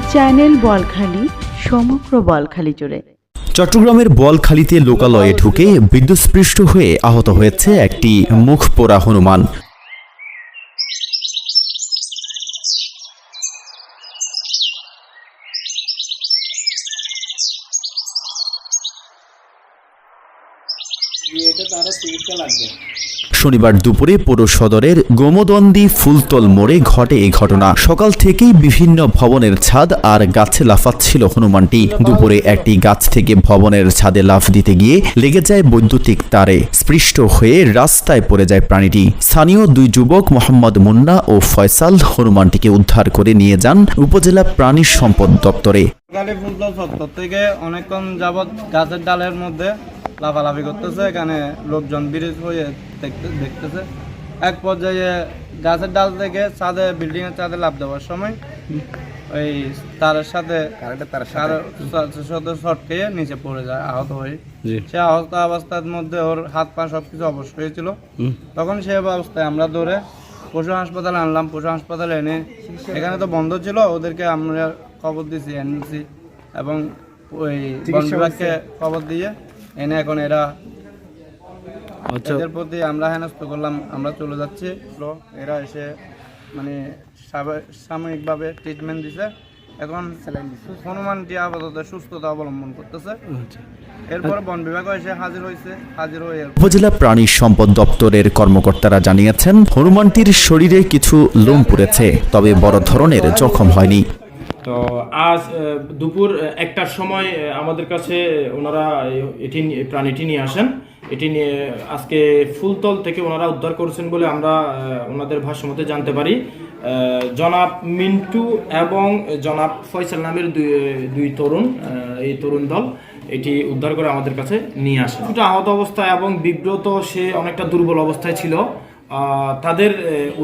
Channel Balkhali, সমগ্র বলখালি জুড়ে। চট্টগ্রামের বলখালিতে লোকালয়ে ঢুকে বিদ্যুৎস্পৃষ্ট হয়ে আহত হয়েছে একটি মুখ পোড়া হনুমান এটা তারা চিকিৎসা লাগবে শনিবার দুপুরে পৌর সদরের গোমদন্দি ফুলতল মোড়ে ঘটে এই ঘটনা। সকাল থেকেই বিভিন্ন ভবনের ছাদ আর গাছে লাফাচ্ছিল হনুমানটি। দুপুরে একটি গাছ থেকে ভবনের ছাদে লাফ দিতে গিয়ে লেগে যায় বৈদ্যুতিক তারে। স্পৃষ্ট হয়ে রাস্তায় পড়ে যায় প্রাণীটি। স্থানীয় দুই যুবক মোহাম্মদ মুন্না ও ফয়সাল হনুমানটিকে উদ্ধার করে নিয়ে যান উপজেলা প্রাণী সম্পদ দপ্তরে। থেকে অনেকক্ষণ যাবৎ গাছের ডালের মধ্যে লাফালাফি করতেছে এখানে লোকজন ব্রিজ হয়ে দেখতে দেখতেছে। এক পর্যায়ে গাছের ডাল থেকে ছাদে বিল্ডিং এর ছাদে লাভ দেওয়ার সময় ওই তারের সাথে। তার শর্ট খেয়ে নিচে পড়ে যায় আহত হয়ে। সে আহত অবস্থার মধ্যে ওর হাত পা সবকিছু অবশ হয়েছিল। তখন সে অবস্থায় আমরা ধরে পশু হাসপাতালে আনলাম। পশু হাসপাতালে এনে এখানে তো বন্ধ ছিল ওদেরকে আমরা খবর দিছি এনসি এবং ওই বন বিভাগকে খবর দিয়ে এনে এখন এরা এদের প্রতি আমরা হেনস্থ করলাম আমরা চলে যাচ্ছি। এরা এসে মানে সাময়িকভাবে ট্রিটমেন্ট দিছে। এখন হনুমানটি আপাতত সুস্থতা অবলম্বন করতেছে। এরপর বন বিভাগ এসে হাজির হয়েছে হাজির হয়ে উপজেলা প্রাণী সম্পদ দপ্তরের কর্মকর্তারা জানিয়েছেন হনুমানটির শরীরে কিছু লোম পড়েছে তবে বড় ধরনের জখম হয়নি। তো আজ দুপুর একটার সময় আমাদের কাছে ওনারা এটি প্রাণীটি নিয়ে আসেন। এটি নিয়ে আজকে ফুলতল থেকে ওনারা উদ্ধার করেছেন বলে আমরা ওনাদের ভাষ্য মতে জানতে পারি। জনাব মিন্টু এবং জনাব ফয়সাল নামের দুই দুই তরুণ এই তরুণ দল এটি উদ্ধার করে আমাদের কাছে নিয়ে আসে। কিছুটা আহত অবস্থায় এবং বিব্রত সে অনেকটা দুর্বল অবস্থায় ছিল। তাদের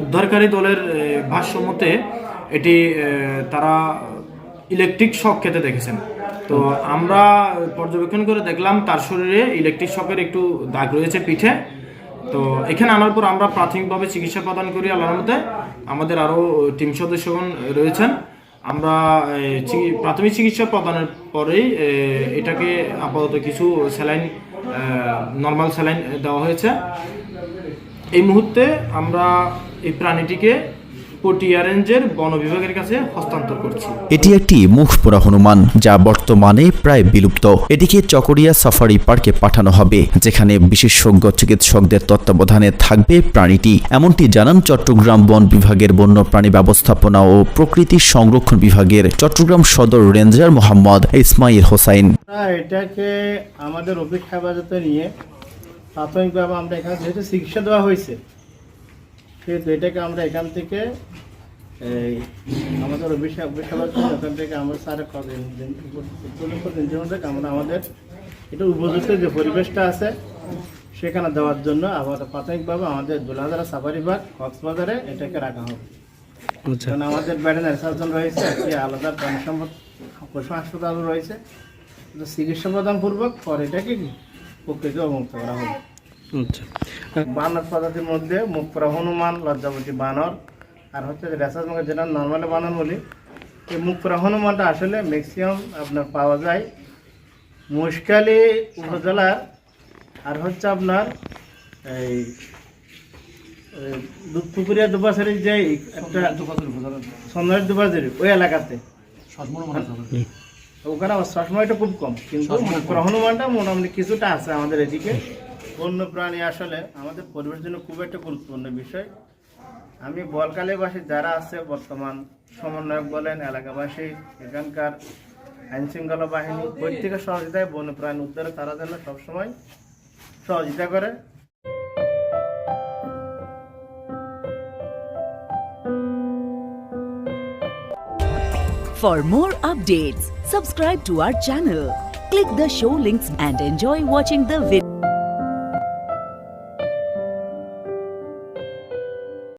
উদ্ধারকারী দলের আহ, ভাষ্য মতে এটি তারা ইলেকট্রিক শক খেতে দেখেছেন। তো আমরা পর্যবেক্ষণ করে দেখলাম, তার শরীরে ইলেকট্রিক শকের একটু দাগ রয়েছে পিঠে। তো এখানে আনার পর আমরা প্রাথমিকভাবে চিকিৎসা প্রদান করি আল্লাহর মতে আমাদের আরও টিম সদস্যগণ রয়েছেন। আমরা প্রাথমিক চিকিৎসা প্রদানের পরেই এটাকে আপাতত কিছু স্যালাইন নর্মাল স্যালাইন দেওয়া হয়েছে। এই মুহূর্তে আমরা এই প্রাণীটিকে পটিয়া রেঞ্জের বন বিভাগের কাছে হস্তান্তর করছি। এটি একটি মুখ পোড়া হনুমান যা বর্তমানে প্রায় বিলুপ্ত। এটিকে চকরিয়া সাফারি পার্কে পাঠানো হবে যেখানে বিশেষজ্ঞ চিকিৎসকদের তত্ত্বাবধানে থাকবে প্রাণীটি। এমনটি জানান চট্টগ্রাম বন বিভাগের বন্যপ্রাণী ব্যবস্থাপনা ও প্রকৃতি সংরক্ষণ বিভাগের চট্টগ্রাম সদর রেঞ্জার মোহাম্মদ ইসমাইল হোসাইন। এটাকে আমাদের হেফাজতে নিয়ে প্রাথমিকভাবে আমরা এখানে যেহেতু চিকিৎসা দেওয়া হয়েছে সেহেতু এটাকে আমরা এখান থেকে এই আমাদের হেফাজতে ওখান থেকে আমরা স্যার থেকে আমরা আমাদের এটা উপযুক্ত যে পরিবেশটা আছে সেখানে দেওয়ার জন্য আমাদের প্রাথমিকভাবে আমাদের দুলাহাজারা সাফারি বাগ কক্সবাজারে এটাকে রাখা হবে। কারণ আমাদের ব্যাটেনারি সার্জন রয়েছে একটি আলাদা প্রাণী সম্পদ পশু হাসপাতালও রয়েছে। চিকিৎসা প্রদান পূর্বক পরে এটাকে প্রকৃতি অবমুক্ত করা হবে। বানর প্রজাতির মধ্যে মুখপুরা হনুমান লজ্জাবতী বানর আর হচ্ছে রেসাস মুখে যেটা নর্মালি বানর বলি এই মুখপুরা হনুমানটা আসলে ম্যাক্সিমাম আপনার পাওয়া যায় মুশকালি উপজেলার আর হচ্ছে আপনার এই এই দু- পুকুরিয়া দুপাশারির যে একটা সন্ধ্যার দুপাশারি ওই এলাকাতে। ওখানে আবার সবসময়টা খুব কম কিন্তু হনুমানটা মোটামুটি কিছুটা আছে আমাদের এদিকে। বন্য প্রাণী আসলে আমাদের পরিবেশের জন্য খুব একটা গুরুত্বপূর্ণ বিষয় আমি বলকালীবাসী যারা আছে বর্তমান সমন্বয়ক বলেন এলাকাবাসী এখানকার আইন শৃঙ্খলা বাহিনী প্রত্যেকের সহযোগিতায় বন্য প্রাণী উদ্ধারে তারা যেন সবসময় সহযোগিতা করে For more updates, subscribe to our channel, click the show links and enjoy watching the video.